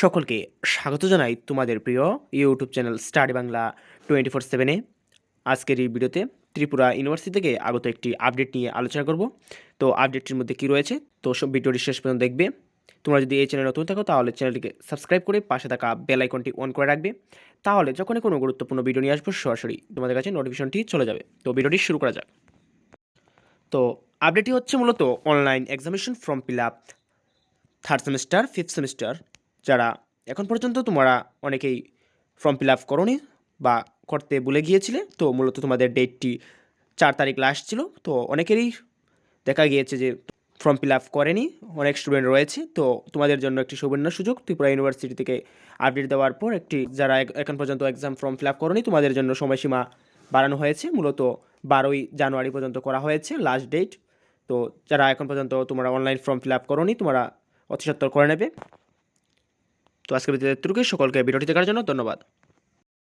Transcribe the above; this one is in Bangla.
সকলকে স্বাগত জানাই তোমাদের প্রিয় YouTube channel study Bangla twenty four সেভেনে আজকের এই ভিডিওতে ত্রিপুরা ইউনিভার্সিটি থেকে আগত একটি আপডেট নিয়ে আলোচনা করব। তো আপডেটটির মধ্যে কী রয়েছে? তো সব ভিডিওটি শেষ পর্যন্ত দেখবে। তোমরা যদি এই চ্যানেলে নতুন থাকো, তাহলে চ্যানেলটিকে সাবস্ক্রাইব করে পাশে থাকা বেল আইকনটি অন করে রাখবে। তাহলে যখনই কোনো গুরুত্বপূর্ণ ভিডিও নিয়ে আসব, সরাসরি তোমাদের কাছে নোটিফিকেশনটি চলে যাবে। তো ভিডিওটি শুরু করা যাক। তো আপডেটটি হচ্ছে মূলত online examination form fill up. Third semester, fifth semester যারা এখন পর্যন্ত তোমরা অনেকেই ফর্ম ফিল আপ করনি বা করতে ভুলে গিয়েছিলে, তো মূলত তোমাদের ডেটটি চার তারিখ লাস্ট ছিল, তো অনেকেরই দেখা গিয়েছে যে ফর্ম ফিল আপ করেনি, অনেক স্টুডেন্ট রয়েছে, তো তোমাদের জন্য একটি সুবর্ণ সুযোগ, ত্রিপুরা ইউনিভার্সিটি থেকে আপডেট দেওয়ার পর একটি যারা এখন পর্যন্ত এক্সাম ফর্ম ফিল আপ করনি, তোমাদের জন্য সময়সীমা বাড়ানো হয়েছে, মূলত বারোই জানুয়ারি পর্যন্ত করা হয়েছে লাস্ট ডেট তো যারা এখন পর্যন্ত তোমরা অনলাইন ফর্ম ফিল আপ করনি, তোমরা অতি সত্বর করে নেবে। তো আজকের ভিডিওতে সকলকে ভিডিওটি দেখার জন্য ধন্যবাদ।